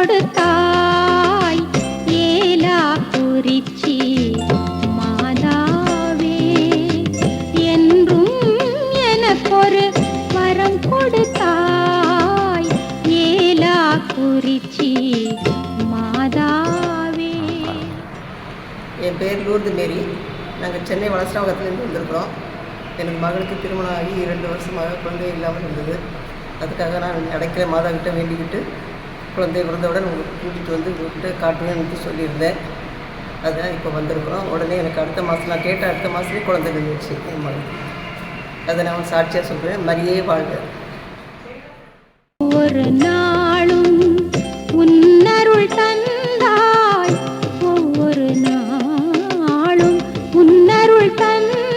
கொடுத்தாய். ஏலா குறிச்சி மாதாவே என்றும் எனக்கொரு வரம் கொடுத்தாய். ஏலா குறிச்சி மாதாவே. என் பேர் லூர்து மேரி. நாங்கள் சென்னை வளசராவகத்துலேருந்து வந்திருக்கிறோம். எனக்கு மகளுக்கு திருமணம் ஆகி இரண்டு வருஷமாக குழந்தை இல்லாமல் இருந்தது. அதுக்காக நான் அடைக்கிற மாதாக்கிட்ட வேண்டிக்கிட்டு குழந்தை பிறந்தவுடன் உங்களுக்கு கூட்டிகிட்டு வந்து உங்கள்கிட்ட காட்டுவேன்னு சொல்லியிருந்தேன். அதான் இப்போ வந்திருக்கிறோம். உடனே எனக்கு அடுத்த மாதம் நான் கேட்ட அடுத்த மாதமே குழந்தை நின்றுச்சு என் மகளுக்கு அதை நான் சாட்சியாக சொல்கிறேன் மரியே வாழ்க. ஒரு நாளும் உன்னருள் தந்தாய். ஒவ்வொரு நாளும் உன்னருள் தந்தாய்.